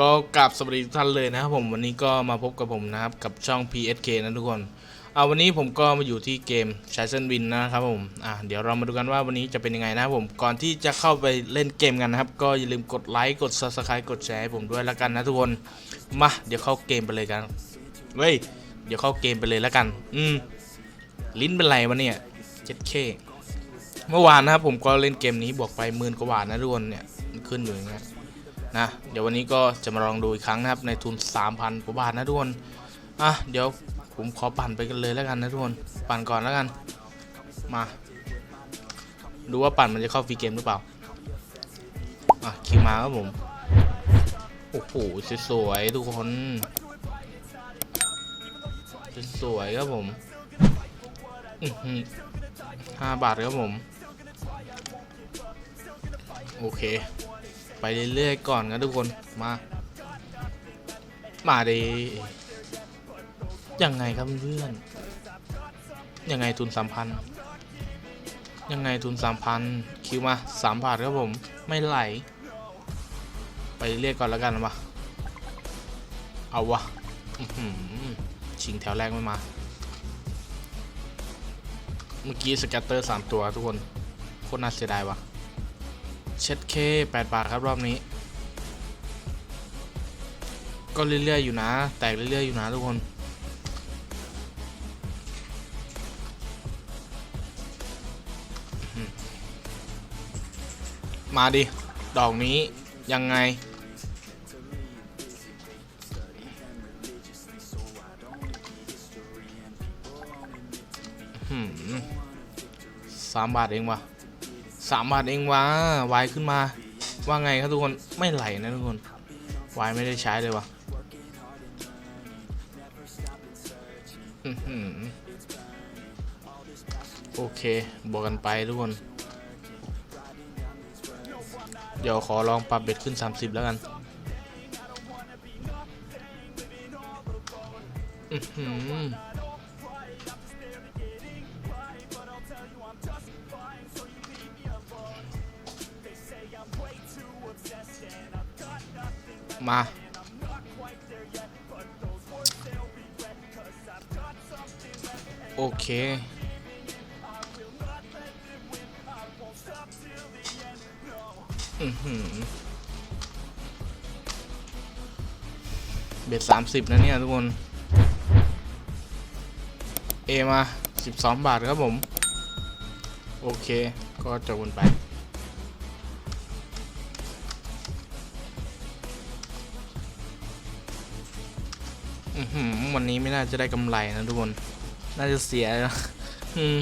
ก็กราบสวัสดีทุกท่านเลยนะครับผมวันนี้ก็มาพบกับผมนะครับกับช่อง PSK นะทุกคนเอาวันนี้ผมก็มาอยู่ที่เกม c h a s e n Win นะครับผมอะเดี๋ยวเรามาดูกันว่าวันนี้จะเป็นยังไงนะครับผมก่อนที่จะเข้าไปเล่นเกมกันนะครับ ก็อย่าลืมกดไลค์กด Subscribe กดแชร์ให้ผมด้วยล้วกันนะทุกคนมาเดี๋ยวเข้าเกมไปเลยกันเว้ยเดี๋ยวเข้าเกมไปเลยล้วกัน อืมลิ้นเป็นไรวะเนี่ยเจ็ดเมื่อวานนะครับผมก็เล่นเกมนี้บวกไปหมื่นกว่าบาทนะทุกคนเนี่ยขึ้นอยู่อย่างเงี้ย นะเดี๋ยววันนี้ก็จะมาลองดูอีกครั้งนะครับในทุน 3,000กว่าบาทนะทุกคนอะเดี๋ยวผมขอปั่นไปกันเลยแล้วกันนะทุกคนปั่นก่อนแล้วกัน มา ดูว่าปั่นมันจะเข้าฟรีเกมหรือเปล่าอะคิวมาครับผมโอ้โหสวยๆทุกคนสวยๆครับผมห้าบาทครับผม โอเค ไปเรื่อยๆก่อนนะทุกคนมา มาดียังไงครับเพื่อนยังไงทุนสามพันยังไงทุนสามพันคิวมาสามบาทครับผมไม่ไหล ไปเรื่อยๆก่อนแล้วกันวะเอาวะชิงแถวแรกไม่มา เมื่อกี้สแกตเตอร์สามตัวทุกคนโคตรน่าเสียดายวะ เช็ดเคแปดบาทครับรอบนี้ ก็เรื่อยๆอยู่นะ แตกเรื่อยๆอยู่นะทุกคนมาดิ ดอกนี้ยังไง สามบาทเองวะ สามบาทเองวะวายขึ้นมา ว่าไงครับทุกคนไม่ไหลนะทุกคนวายไม่ได้ใช้เลยวะโอเคบวกกันไปทุกคน เดี๋ยวขอลองปรับเบ็ดขึ้น 30 แล้วกันอือหือ มา โอเค อือหือเบ็ดสามสิบนะเนี่ยทุกคน เอมาสิบสองบาทครับผม โอเค ก็จบกันไป วันนี้ไม่น่าจะได้กำไรนะทุกคน น่าจะเสียนะอืม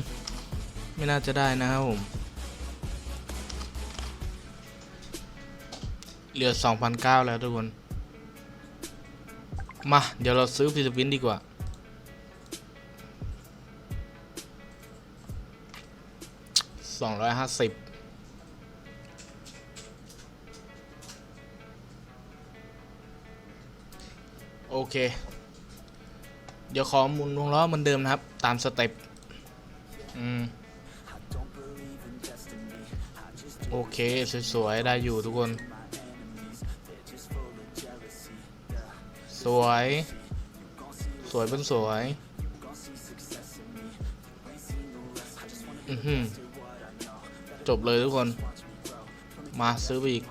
ไม่น่าจะได้นะครับผม เหลือ2,009แล้วทุกคน มา เดี๋ยวเราซื้อฟิลิปปินดีกว่า สองร้อยห้าสิบโอเค เดี๋ยวขอหมุนวงล้อเหมือนเดิมนะครับ ตามสเต็ปอืมโอเค สวยๆ ได้อยู่ทุกคน สวย สวยเป็นสวย อือหือจบเลยทุกคน มาซื้อไปอีก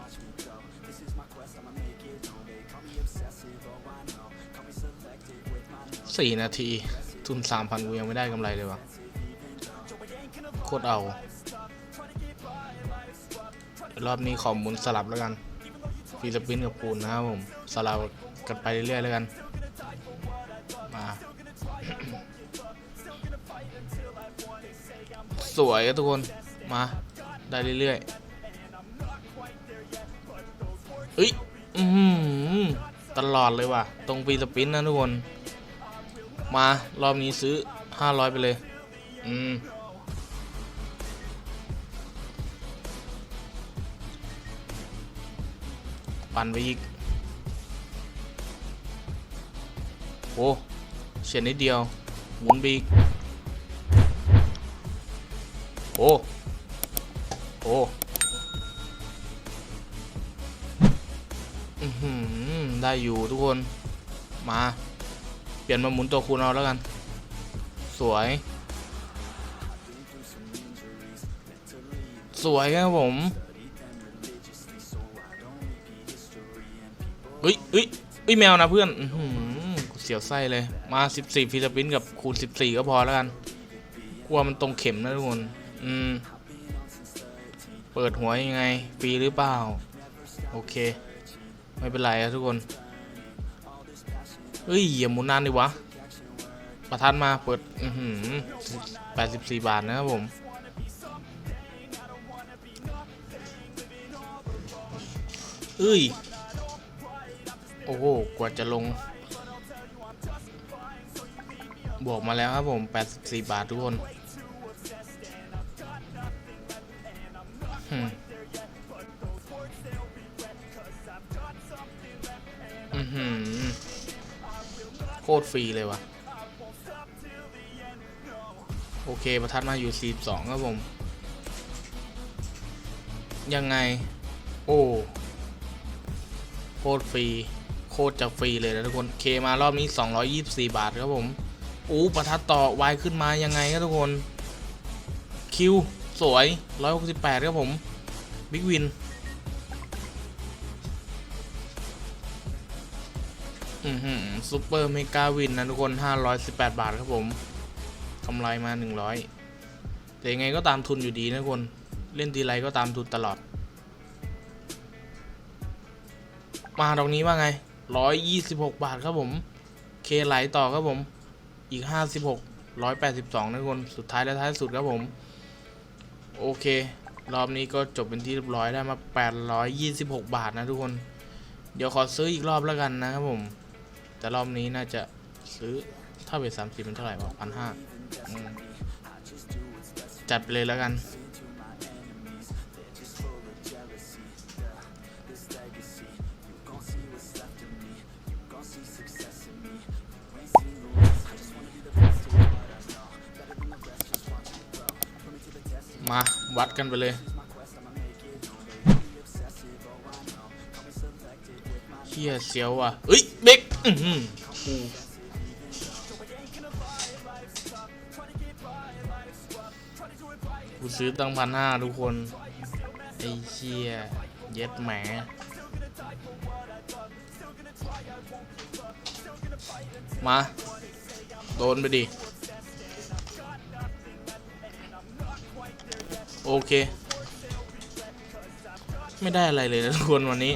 สี่นาที ทุนสามพันกูยังไม่ได้กำไรเลยวะโคตรเอาเดี๋ยวรอบนี้ขอหมุนสลับแล้วกันฟิลิปปินส์กับปูนนะครับผมสลับกันไปเรื่อยๆแล้วกัน มา สวยครับทุกคน มา ได้เรื่อยๆเอ้ย อือหือตลอดเลยว่ะ ตรงฟิลิปปินส์นะทุกคน มา รอบนี้ซื้อ 500 ไปเลย อืม ปั่นไปอีก โอ้เฉียดนิดเดียว หมุนไปอีก โอ้โอ้อือหือได้อยู่ทุกคน มา เปลี่ยนมาหมุนตัวคูณเอาแล้วกัน สวย สวยครับผมเฮ้ยเฮ้ยเฮ้ยแมวนะเพื่อนอืเสียวไส้เลย มา 14ฟิลิปปินส์กับคูณ 14 ก็พอแล้วกันกลัวมันตรงเข็มนะทุกคนอืมเปิดหัวยังไงฟรีหรือเปล่า โอเค ไม่เป็นไรอะทุกคน เฮ้ยอย่าหมุนนานดิวะ ประทัดมาเปิด อือหือ84บาทนะครับผมเอ้ย โอ้โห กว่าจะลง บวกมาแล้วครับผม 84 บาททุกคน คตรฟรีเลยวะโอเคประทัดมาอยู่ 42 ครับผม ยังไง โอ้โคตรฟรี โคตรจะฟรีเลยนะทุกคน เคมารอบนี้ 224 บาทครับผม อู้ประทัดต่อวายขึ้นมายังไงครับทุกคน คิว สวย 168 ครับผม บิ๊กวิน ซูเปอร์เมกาวินนะทุกคน 518 บาทครับผมกำไรมา 100 แต่ยังไงก็ตามทุนอยู่ดีนะทุกคน เล่นทีไรก็ตามทุนตลอด มาตรงนี้ว่าไง 126 บาทครับผม เคไหลต่อครับผม อีก 56 182นะทุกคน สุดท้ายและท้ายสุดครับผม โอเค รอบนี้ก็จบเป็นที่เรียบร้อยได้มา 826 บาทนะทุกคน เดี๋ยวขอซื้ออีกรอบแล้วกันนะครับผม แต่รอบนี้น่าจะซื้อถ้าเป็นสามสิบมันเท่าไหร่วะพันห้าจัดไปเลยแล้วกัน มาวัดกันไปเลยเฮียเสียวอะเอ้ยเบก อื้อหือกูกูซื้อตั้งพันห้าทุกคน ไอ้เชี่ยเย็ดแหมมา โดนไปดิ โอเค ไม่ได้อะไรเลยนะทุกคนวันนี้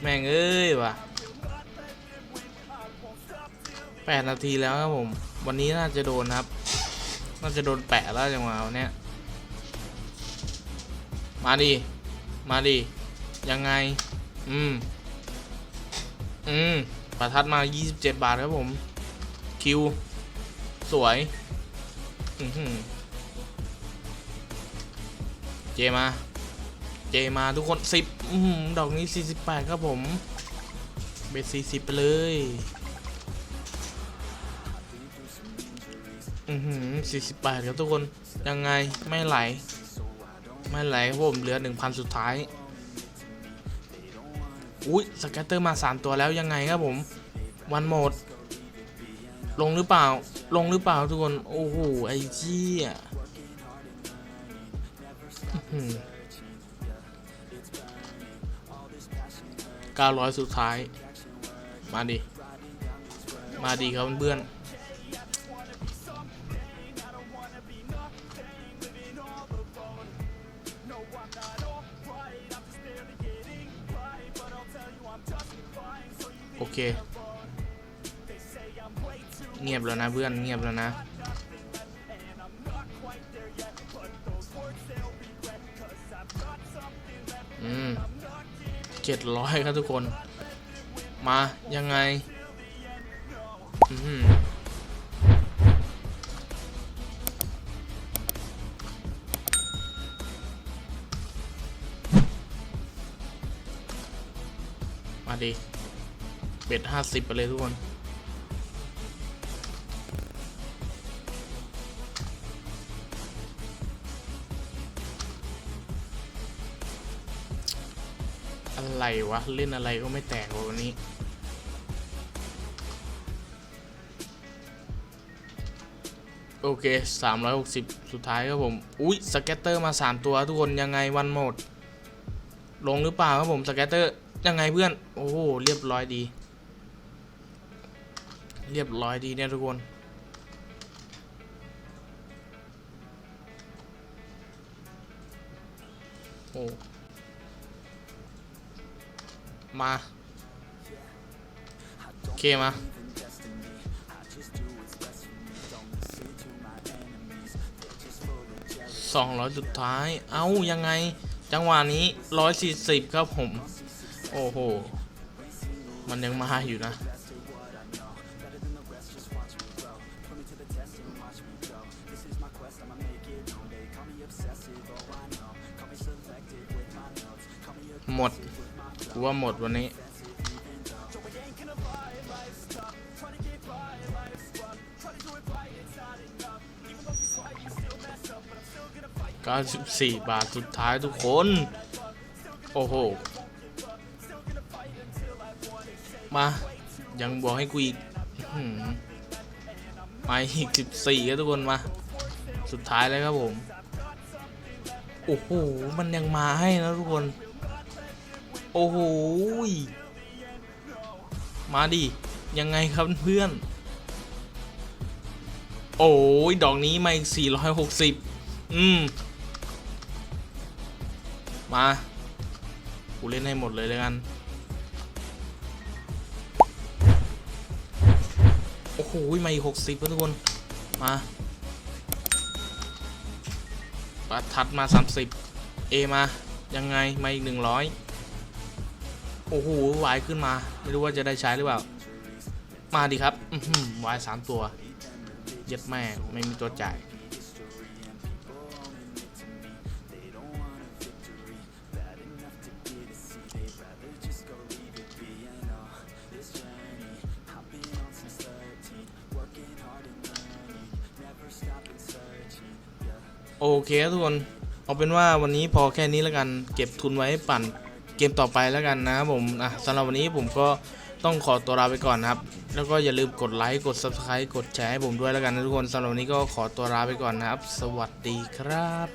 แม่งเอ้ยว่ะ แปดนาทีแล้วครับผม วันนี้น่าจะโดนครับ น่าจะโดนแปะแล้วจังหวะวันเนี้ยมาดิ มาดิ ยังไง อืม อืม ประทัดมา 27 บาทครับผม คิว สวย อือหือเจมา เจมาทุกคนสิบดอกนี้สี่สิบแปดครับผม เบสสี่สิบไปเลย อือหือสี่สิบแปดครับทุกคน ยังไงไม่ไหล ไม่ไหลครับผมเหลือหนึ่งพันสุดท้าย อุ้ยสแกตเตอร์มาสามตัวแล้วยังไงครับผม วันหมด ลงหรือเปล่า ลงหรือเปล่าทุกคน โอ้โห ไอ้เจี้ยเก้าร้อยสุดท้าย มาดิ มาดีครับเพื่อน โอเค เงียบแล้วนะเพื่อนเงียบแล้วนะ อืมเจ็ดร้อยครับทุกคน มายังไง อืม ดีเบ็ดห้าสิบไปเลยทุกคนอะไรวะ เล่นอะไรก็ไม่แตกวันนี้ โอเค 360 สุดท้ายครับผม อุ้ยสเก็ตเตอร์มา 3 ตัวทุกคนยังไงวันหมด ลงหรือเปล่าครับผมสเก็ตเตอร์ ยังไงเพื่อน โอ้เรียบร้อยดี เรียบร้อยดีเนี่ยทุกคน โอ้ มา โอเคมาสองร้อยสุดท้าย เอ้า ยังไง จังหวะนี้ร้อยสี่สิบครับผม โอ้โห มันยังมาอยู่นะ หมดกูว่าหมดวันนี้ 94 บาทสุดท้ายทุกคน โอ้โห มา ยังบอกให้กูอีกอื้อหือมาอีก14ครับทุกคนมา สุดท้ายแล้วครับผม โอ้โห มันยังมาให้นะทุกคน โอ้โห มาดิ ยังไงครับเพื่อน โอ้ย ดอกนี้มาอีก460อืม มา กูเล่นให้หมดเลยเลยกัน หมาอีกหกสิบทุกคน มาปัดทัดมาสามสิบเอมา ยังไง มาอีกหนึ่งร้อยโอ้โหวายขึ้นมา ไม่รู้ว่าจะได้ใช้หรือเปล่า มาดิครับอืวายสามตัว เย็ดแม่ ไม่มีตัวจ่าย เคครับทุกคน เอาเป็นว่าวันนี้พอแค่นี้แล้วกัน เก็บทุนไว้ปั่นเกมต่อไปแล้วกันนะครับผมอะสำหรับวันนี้ผมก็ต้องขอตัวลาไปก่อนนะครับ แล้วก็อย่าลืมกดไลค์ กด subscribe กดแชร์ให้ผมด้วยแล้วกันนะทุกคนสำหรับวันนี้ก็ขอตัวลาไปก่อนนะครับ สวัสดีครับ